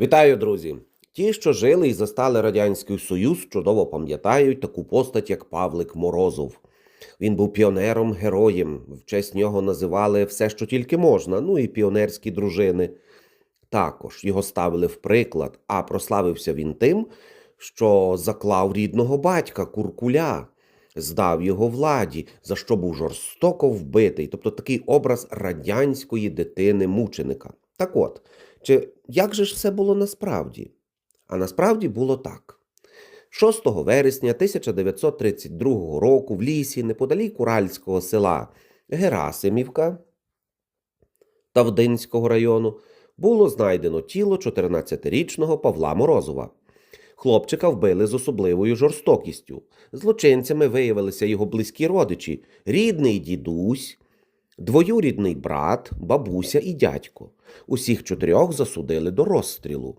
Вітаю, друзі! Ті, що жили і застали Радянський Союз, чудово пам'ятають таку постать, як Павлик Морозов. Він був піонером, героєм. В честь нього називали все, що тільки можна, ну і піонерські дружини. Також його ставили в приклад, а прославився він тим, що заклав рідного батька Куркуля, здав його владі, за що був жорстоко вбитий, тобто такий образ радянської дитини-мученика. Так от, чи як же ж все було насправді? А насправді було так. 6 вересня 1932 року в лісі неподалік Уральського села Герасимівка Тавдинського району було знайдено тіло 14-річного Павла Морозова. Хлопчика вбили з особливою жорстокістю. Злочинцями виявилися його близькі родичі, рідний дідусь, двоюрідний брат, бабуся і дядько. Усіх чотирьох засудили до розстрілу.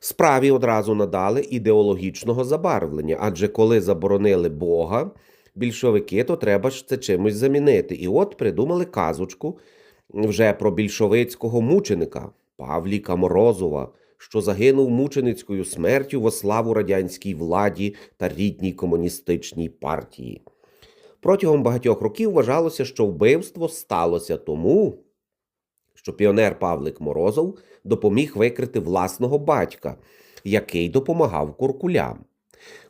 Справі одразу надали ідеологічного забарвлення, адже коли заборонили Бога, більшовики, то треба ж це чимось замінити. І от придумали казочку вже про більшовицького мученика Павліка Морозова, що загинув мученицькою смертю во славу радянській владі та рідній комуністичній партії. Протягом багатьох років вважалося, що вбивство сталося тому, що піонер Павлик Морозов допоміг викрити власного батька, який допомагав куркулям.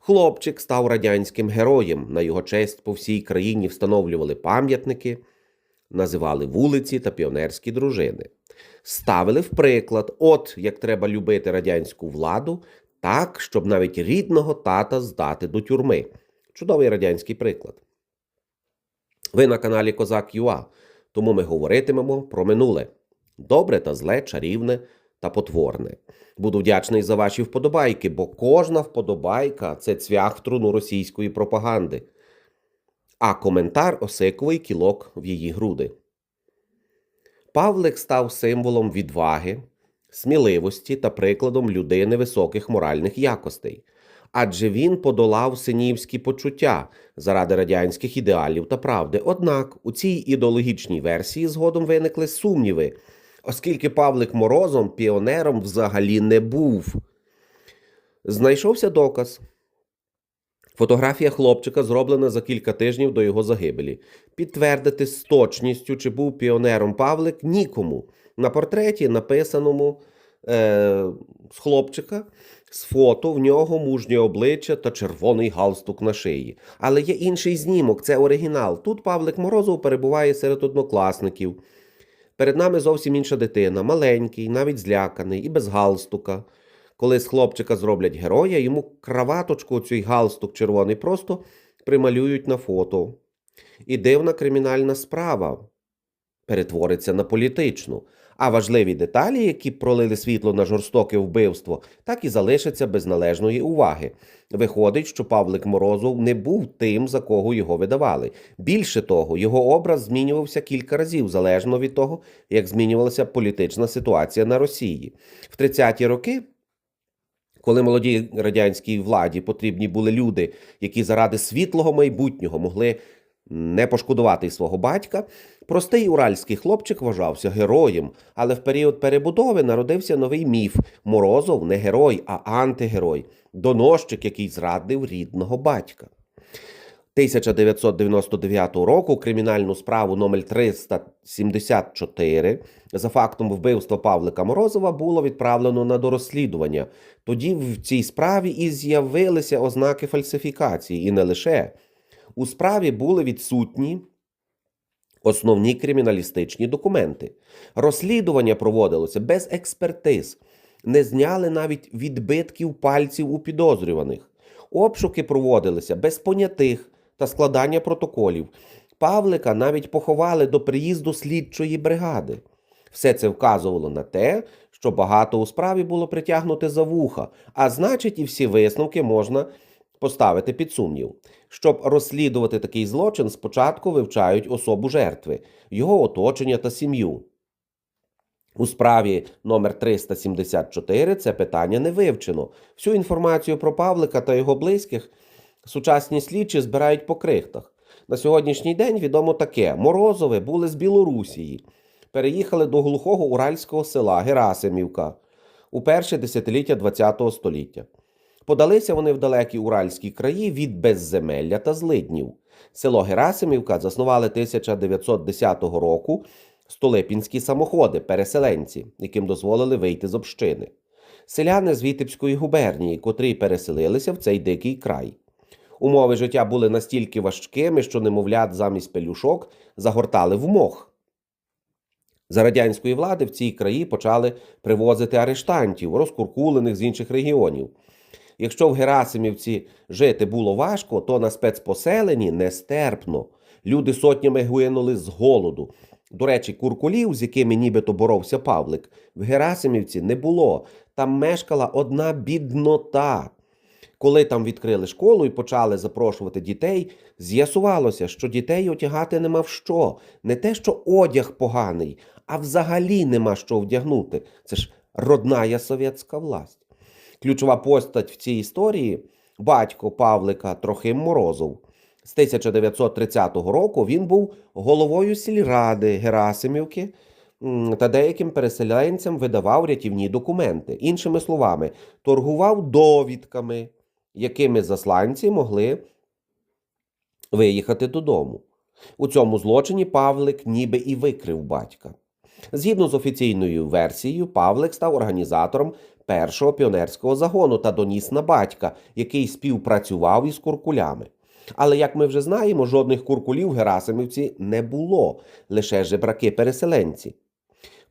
Хлопчик став радянським героєм. На його честь по всій країні встановлювали пам'ятники, називали вулиці та піонерські дружини. Ставили в приклад, от як треба любити радянську владу, так, щоб навіть рідного тата здати до тюрми. Чудовий радянський приклад. Ви на каналі Козак ЮА, тому ми говоритимемо про минуле добре та зле, чарівне та потворне. Буду вдячний за ваші вподобайки, бо кожна вподобайка це цвях труну російської пропаганди, а коментар осиковий кілок в її груди. Павлик став символом відваги, сміливості та прикладом людини високих моральних якостей. Адже він подолав синівські почуття заради радянських ідеалів та правди. Однак у цій ідеологічній версії згодом виникли сумніви, оскільки Павлик Морозом піонером взагалі не був. Знайшовся доказ. Фотографія хлопчика зроблена за кілька тижнів до його загибелі. Підтвердити з точністю, чи був піонером Павлик, нікому. На портреті, написаному е, з хлопчика, з фото в нього мужнє обличчя та червоний галстук на шиї. Але є інший знімок, це оригінал. Тут Павлик Морозов перебуває серед однокласників. Перед нами зовсім інша дитина, маленький, навіть зляканий і без галстука. Коли з хлопчика зроблять героя, йому краваточку, цей галстук червоний, просто прималюють на фото. І дивна кримінальна справа перетвориться на політичну. А важливі деталі, які пролили світло на жорстоке вбивство, так і залишаться без належної уваги. Виходить, що Павлик Морозов не був тим, за кого його видавали. Більше того, його образ змінювався кілька разів, залежно від того, як змінювалася політична ситуація на Росії. В 30-ті роки. Коли молодій радянській владі потрібні були люди, які заради світлого майбутнього могли не пошкодувати свого батька, простий уральський хлопчик вважався героєм, але в період перебудови народився новий міф: Морозов не герой, а антигерой, доносчик, який зрадив рідного батька. 1999 року кримінальну справу номер 374 за фактом вбивства Павлика Морозова було відправлено на дорозслідування. Тоді в цій справі і з'явилися ознаки фальсифікації, і не лише. У справі були відсутні основні криміналістичні документи. Розслідування проводилося без експертиз, не зняли навіть відбитків пальців у підозрюваних. Обшуки проводилися без понятих та складання протоколів. Павлика навіть поховали до приїзду слідчої бригади. Все це вказувало на те, що багато у справі було притягнуте за вуха, а значить, і всі висновки можна поставити під сумнів. Щоб розслідувати такий злочин, спочатку вивчають особу жертви, його оточення та сім'ю. У справі номер 374 це питання не вивчено. Всю інформацію про Павлика та його близьких сучасні слідчі збирають по крихтах. На сьогоднішній день відомо таке: Морозове були з Білорусії, переїхали до глухого уральського села Герасимівка. у перше десятиліття ХХ століття. Подалися вони в далекі уральські краї від безземелля та злиднів. Село Герасимівка заснували 1910 року столипінські самоходи, переселенці, яким дозволили вийти з общини. Селяни з Вітебської губернії, котрі переселилися в цей дикий край. Умови життя були настільки важкими, що немовлят замість пелюшок загортали в мох. За радянської влади в цій краї почали привозити арештантів, розкуркулених з інших регіонів. Якщо в Герасимівці жити було важко, то на спецпоселенні нестерпно. Люди сотнями гинули з голоду. До речі, куркулів, з якими нібито боровся Павлик, в Герасимівці не було. Там мешкала одна біднота. Коли там відкрили школу і почали запрошувати дітей, з'ясувалося, що дітей одягати нема в що. Не те, що одяг поганий, а взагалі нема що вдягнути. Це ж родная совєтська власть. Ключова постать в цій історії батько Павлика Трохим Морозов. З 1930 року він був головою сільради Герасимівки та деяким переселенцям видавав рятівні документи. Іншими словами, торгував довідками, якими засланці могли виїхати додому. У цьому злочині Павлик ніби і викрив батька. Згідно з офіційною версією, Павлик став організатором першого піонерського загону та доніс на батька, який співпрацював із куркулями. Але, як ми вже знаємо, жодних куркулів Герасимівці не було, лише жебраки-переселенці.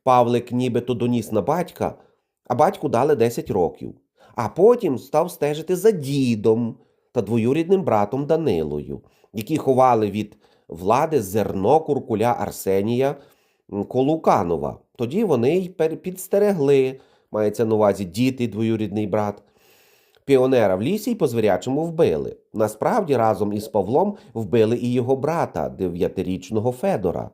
Павлик нібито доніс на батька, а батьку дали 10 років, а потім став стежити за дідом та двоюрідним братом Данилою, які ховали від влади зерно куркуля Арсенія Колуканова. Тоді вони й підстерегли, мається на увазі дід і двоюрідний брат. Піонера в лісі й по звірячому вбили. Насправді разом із Павлом вбили і його брата, дев'ятирічного Федора.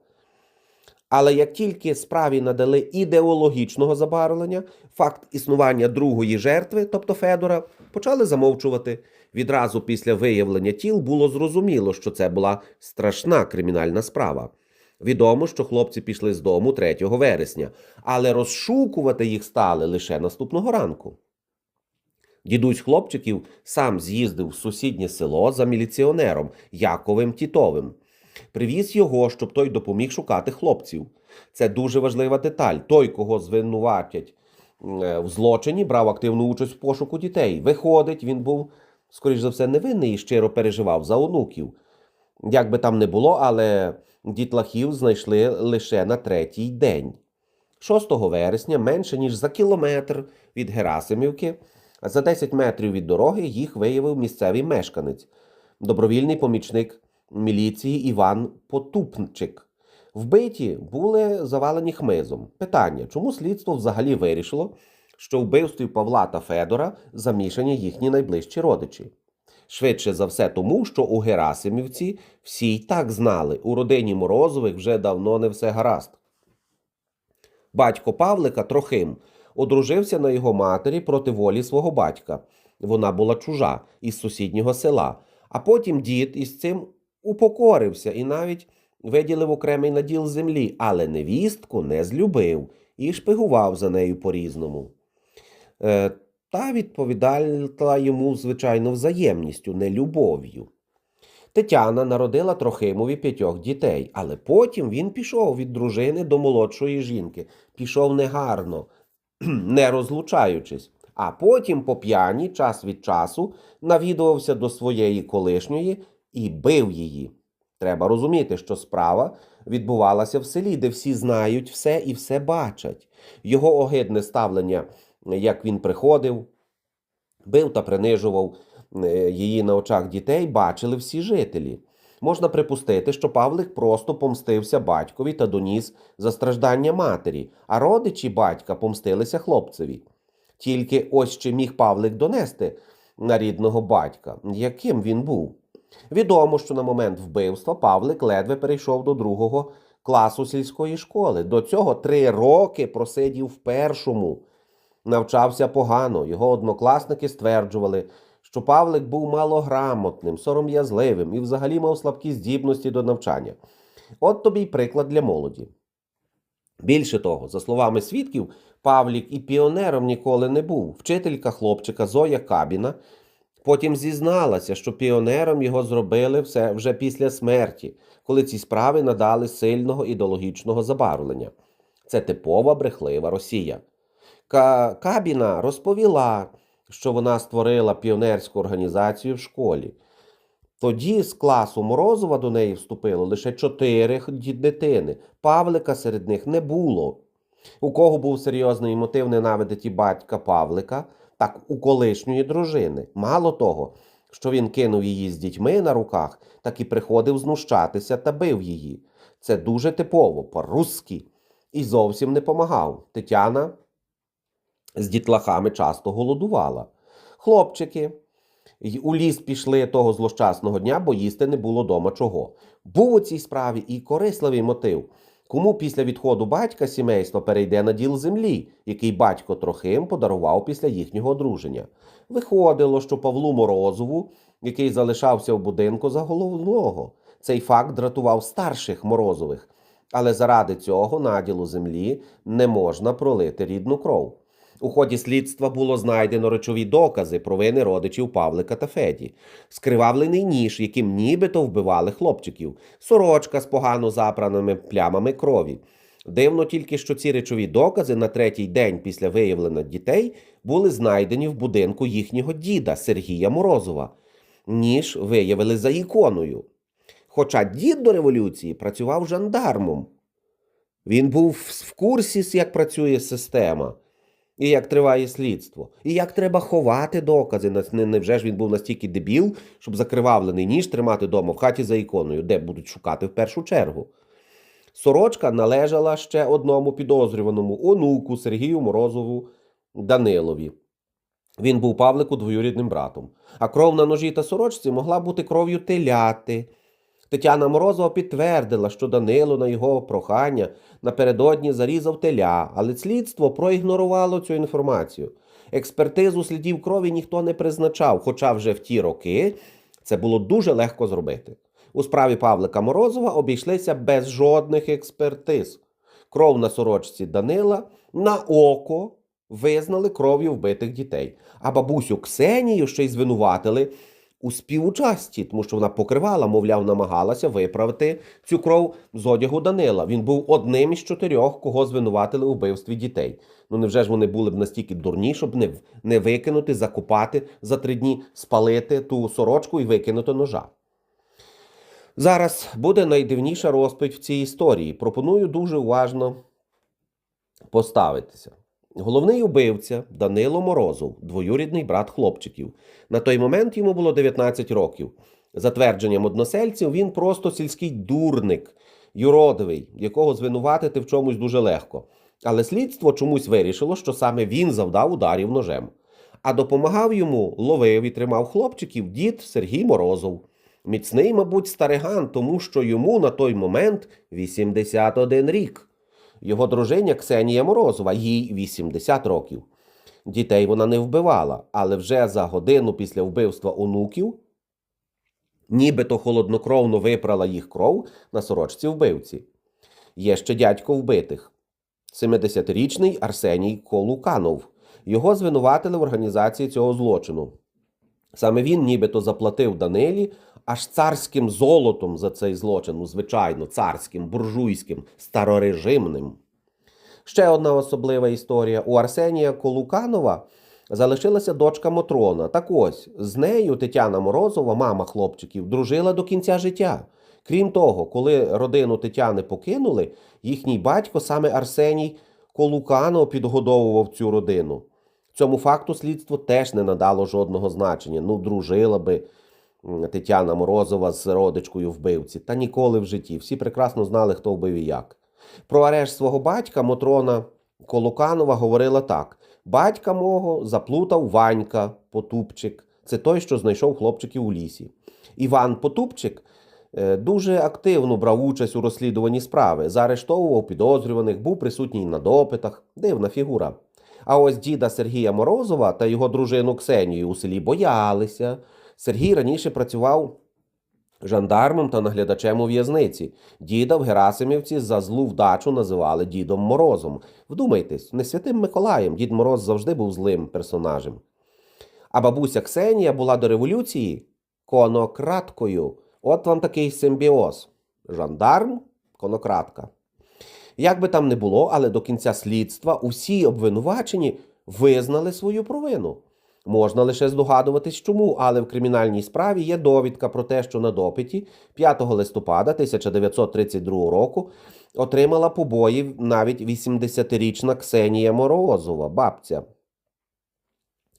Але як тільки справі надали ідеологічного забарвлення, факт існування другої жертви, тобто Федора, почали замовчувати. Відразу після виявлення тіл було зрозуміло, що це була страшна кримінальна справа. Відомо, що хлопці пішли з дому 3 вересня, але розшукувати їх стали лише наступного ранку. Дідусь хлопчиків сам з'їздив в сусіднє село за міліціонером Яковим Тітовим. Привіз його, щоб той допоміг шукати хлопців. Це дуже важлива деталь. Той, кого звинуватять е, в злочині, брав активну участь в пошуку дітей. Виходить, він був, скоріш за все, невинний і щиро переживав за онуків. Як би там не було, але дітлахів знайшли лише на третій день. 6 вересня, менше ніж за кілометр від Герасимівки, а за 10 метрів від дороги їх виявив місцевий мешканець, добровільний помічник міліції Іван Потупнчик. Вбиті були завалені хмизом. Питання, чому слідство взагалі вирішило, що вбивстві Павла та Федора замішані їхні найближчі родичі? Швидше за все тому, що у Герасимівці всі й так знали, у родині Морозових вже давно не все гаразд. Батько Павлика Трохим одружився на його матері проти волі свого батька. Вона була чужа із сусіднього села. А потім дід із цим упокорився і навіть виділив окремий наділ землі, але невістку не злюбив і шпигував за нею по-різному. Е, та відповідала йому, звичайно, взаємністю, не любов'ю. Тетяна народила Трохимові п'ятьох дітей, але потім він пішов від дружини до молодшої жінки. Пішов негарно, не розлучаючись. А потім по п'яні час від часу навідувався до своєї колишньої і бив її. Треба розуміти, що справа відбувалася в селі, де всі знають все і все бачать. Його огидне ставлення, як він приходив, бив та принижував е, її на очах дітей, бачили всі жителі. Можна припустити, що Павлик просто помстився батькові та доніс за страждання матері, а родичі батька помстилися хлопцеві. Тільки ось чи міг Павлик донести на рідного батька, яким він був. Відомо, що на момент вбивства Павлик ледве перейшов до другого класу сільської школи. До цього три роки просидів в першому. Навчався погано. Його однокласники стверджували, що Павлик був малограмотним, сором'язливим і взагалі мав слабкі здібності до навчання. От тобі й приклад для молоді. Більше того, за словами свідків, Павлік і піонером ніколи не був. Вчителька хлопчика Зоя Кабіна потім зізналася, що піонером його зробили все вже після смерті, коли ці справи надали сильного ідеологічного забарвлення. Це типова брехлива Росія. Ка- Кабіна розповіла, що вона створила піонерську організацію в школі. Тоді з класу Морозова до неї вступило лише чотири дитини. Павлика серед них не було. У кого був серйозний мотив ненавидити батька Павлика, так у колишньої дружини. Мало того, що він кинув її з дітьми на руках, так і приходив знущатися та бив її. Це дуже типово, по-русски. І зовсім не помагав. Тетяна з дітлахами часто голодувала. Хлопчики й у ліс пішли того злощасного дня, бо їсти не було дома чого. Був у цій справі і корисливий мотив. Кому після відходу батька сімейство перейде на діл землі, який батько Трохим подарував після їхнього одруження. Виходило, що Павлу Морозову, який залишався в будинку за головного, цей факт дратував старших Морозових, але заради цього наділу землі не можна пролити рідну кров. У ході слідства було знайдено речові докази провини родичів Павлика та Феді, скривавлений ніж, яким нібито вбивали хлопчиків, сорочка з погано запраними плямами крові. Дивно тільки, що ці речові докази на третій день після виявлення дітей були знайдені в будинку їхнього діда Сергія Морозова. Ніж виявили за іконою. Хоча дід до революції працював жандармом. Він був в курсі, як працює система. І як триває слідство, і як треба ховати докази. Невже ж він був настільки дебіл, щоб закривавлений ніж тримати дома в хаті за іконою, де будуть шукати в першу чергу. Сорочка належала ще одному підозрюваному онуку Сергію Морозову Данилові. Він був Павлику двоюрідним братом. А кров на ножі та сорочці могла бути кров'ю теляти. Тетяна Морозова підтвердила, що Данило на його прохання напередодні зарізав теля, але слідство проігнорувало цю інформацію. Експертизу слідів крові ніхто не призначав, хоча вже в ті роки це було дуже легко зробити. У справі Павлика Морозова обійшлися без жодних експертиз. Кров на сорочці Данила на око визнали кров'ю вбитих дітей. А бабусю Ксенію ще й звинуватили у співучасті, тому що вона покривала, мовляв, намагалася виправити цю кров з одягу Данила. Він був одним із чотирьох, кого звинуватили у вбивстві дітей. Ну невже ж вони були б настільки дурні, щоб не, не викинути, закопати за три дні, спалити ту сорочку і викинути ножа. Зараз буде найдивніша розповідь в цій історії. Пропоную дуже уважно поставитися. Головний убивця Данило Морозов, двоюрідний брат хлопчиків. На той момент йому було 19 років. За твердженням односельців, він просто сільський дурник, юродивий, якого звинуватити в чомусь дуже легко. Але слідство чомусь вирішило, що саме він завдав ударів ножем. А допомагав йому, ловив і тримав хлопчиків дід Сергій Морозов. Міцний, мабуть, стариган, тому що йому на той момент 81 рік. Його дружиня Ксенія Морозова, їй 80 років. Дітей вона не вбивала, але вже за годину після вбивства онуків нібито холоднокровно випрала їх кров на сорочці вбивці. Є ще дядько вбитих. 70-річний Арсеній Колуканов. Його звинуватили в організації цього злочину. Саме він нібито заплатив Данилі аж царським золотом за цей злочин, ну, звичайно, царським, буржуйським, старорежимним. Ще одна особлива історія. У Арсенія Колуканова залишилася дочка Мотрона. Так ось, з нею Тетяна Морозова, мама хлопчиків, дружила до кінця життя. Крім того, коли родину Тетяни покинули, їхній батько, саме Арсеній Колуканов, підгодовував цю родину. Цьому факту слідство теж не надало жодного значення. Ну, дружила би Тетяна Морозова з родичкою вбивці. Та ніколи в житті. Всі прекрасно знали, хто вбив і як. Про арешт свого батька Мотрона Колуканова говорила так: батька мого заплутав Ванька Потупчик. Це той, що знайшов хлопчиків у лісі. Іван Потупчик е, дуже активно брав участь у розслідуванні справи, заарештовував підозрюваних, був присутній на допитах. Дивна фігура. А ось діда Сергія Морозова та його дружину Ксенію у селі боялися. Сергій раніше працював жандармом та наглядачем у в'язниці. Діда в Герасимівці за злу вдачу називали Дідом Морозом. Вдумайтесь, не святим Миколаєм. Дід Мороз завжди був злим персонажем. А бабуся Ксенія була до революції конократкою. От вам такий симбіоз. Жандарм, конократка. Як би там не було, але до кінця слідства усі обвинувачені визнали свою провину. Можна лише здогадуватись, чому, але в кримінальній справі є довідка про те, що на допиті 5 листопада 1932 року отримала побоїв навіть 80-річна Ксенія Морозова, бабця.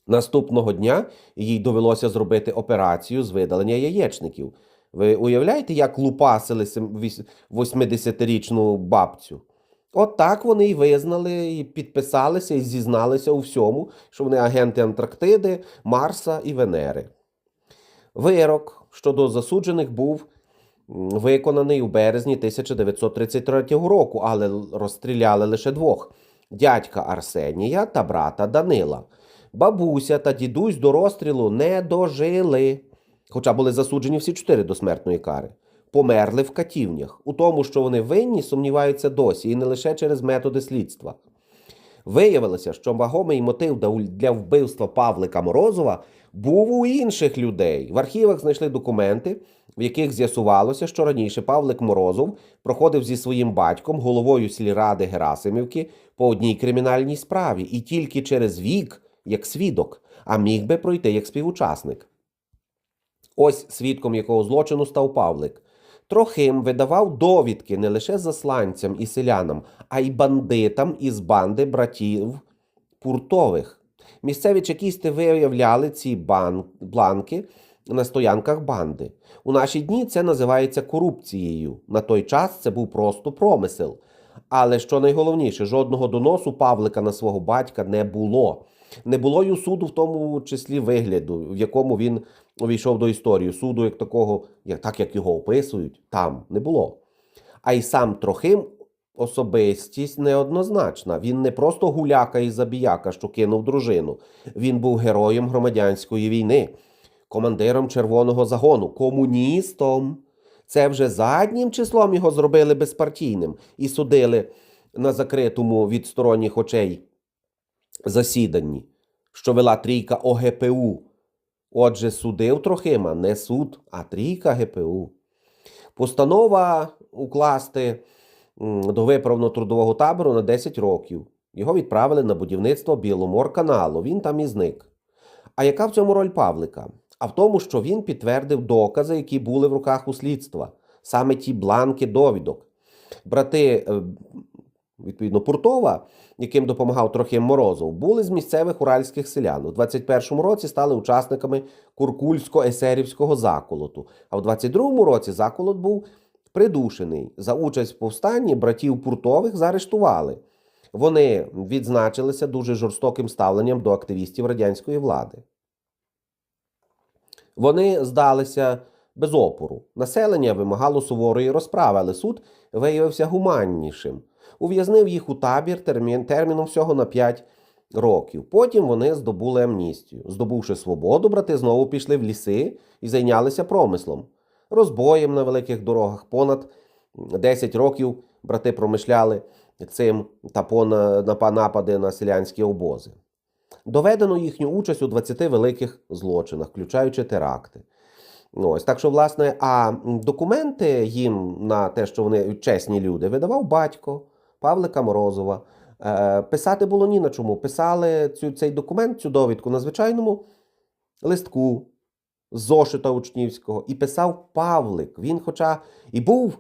Наступного дня їй довелося зробити операцію з видалення яєчників. Ви уявляєте, як лупасили сем- 80-річну бабцю? От так вони і визнали, і підписалися, і зізналися у всьому, що вони агенти Антарктиди, Марса і Венери. Вирок щодо засуджених був виконаний у березні 1933 року, але розстріляли лише двох: дядька Арсенія та брата Данила. Бабуся та дідусь до розстрілу не дожили, хоча були засуджені всі чотири до смертної кари. Померли в катівнях. У тому, що вони винні, сумніваються досі, і не лише через методи слідства. Виявилося, що вагомий мотив для вбивства Павлика Морозова був у інших людей. В архівах знайшли документи, в яких з'ясувалося, що раніше Павлик Морозов проходив зі своїм батьком, головою сільради Герасимівки, по одній кримінальній справі, і тільки через вік, як свідок, а міг би пройти як співучасник. Ось свідком якого злочину став Павлик. Трохим видавав довідки не лише засланцям і селянам, а й бандитам із банди братів Пуртових. Місцеві чекісти виявляли ці бан... бланки на стоянках банди. У наші дні це називається корупцією. На той час це був просто промисел. Але що найголовніше, жодного доносу Павлика на свого батька не було. Не було й у суду, в тому числі вигляду, в якому він увійшов до історії. Суду як такого, як, так як його описують, там не було. А й сам Трохим особистість неоднозначна. Він не просто гуляка і забіяка, що кинув дружину. Він був героєм громадянської війни, командиром червоного загону, комуністом. Це вже заднім числом його зробили безпартійним і судили на закритому від сторонніх очей засіданні, що вела трійка ОГПУ. Отже, судив Трохима не суд, а трійка ГПУ. Постанова укласти до виправно-трудового табору на 10 років. Його відправили на будівництво Біломор-каналу. Він там і зник. А яка в цьому роль Павлика? А в тому, що він підтвердив докази, які були в руках у слідства, саме ті бланки довідок. Брати, е, відповідно, Пуртова, яким допомагав Трохим Морозов, були з місцевих уральських селян. У 21-му році стали учасниками Куркульсько-есерівського заколоту. А в 22-му році заколот був придушений. За участь в повстанні братів Пуртових заарештували. Вони відзначилися дуже жорстоким ставленням до активістів радянської влади. Вони здалися без опору. Населення вимагало суворої розправи, але суд виявився гуманнішим. Ув'язнив їх у табір термін, терміном всього на 5 років. Потім вони здобули амністію. Здобувши свободу, брати знову пішли в ліси і зайнялися промислом. Розбоєм на великих дорогах. Понад 10 років брати промишляли цим та на напади на селянські обози. Доведено їхню участь у 20 великих злочинах, включаючи теракти. Ось так що, власне, а документи їм на те, що вони чесні люди, видавав батько Павлика Морозова. Е, писати було ні на чому. Писали цю, цей документ, цю довідку на звичайному листку зошита учнівського, і писав Павлик. Він, хоча і був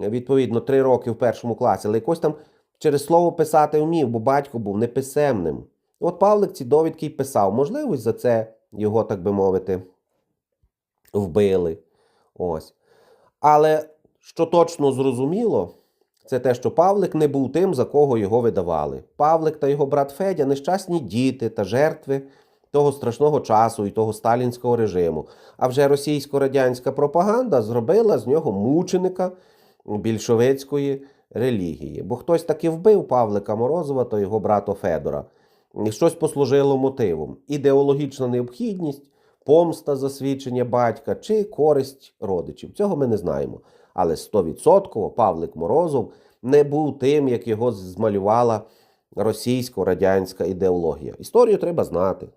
відповідно три роки в першому класі, але якось там через слово писати вмів, бо батько був неписемним. От Павлик ці довідки й писав. Можливо, за це його, так би мовити, вбили. Ось. Але що точно зрозуміло, це те, що Павлик не був тим, за кого його видавали. Павлик та його брат Федя нещасні діти та жертви того страшного часу і того сталінського режиму. А вже російсько-радянська пропаганда зробила з нього мученика більшовицької релігії. Бо хтось таки вбив Павлика Морозова та його брата Федора. Щось послужило мотивом. Ідеологічна необхідність, помста за свідчення батька чи користь родичів. Цього ми не знаємо. Але стовідсотково Павлик Морозов не був тим, як його змалювала російсько-радянська ідеологія. Історію треба знати.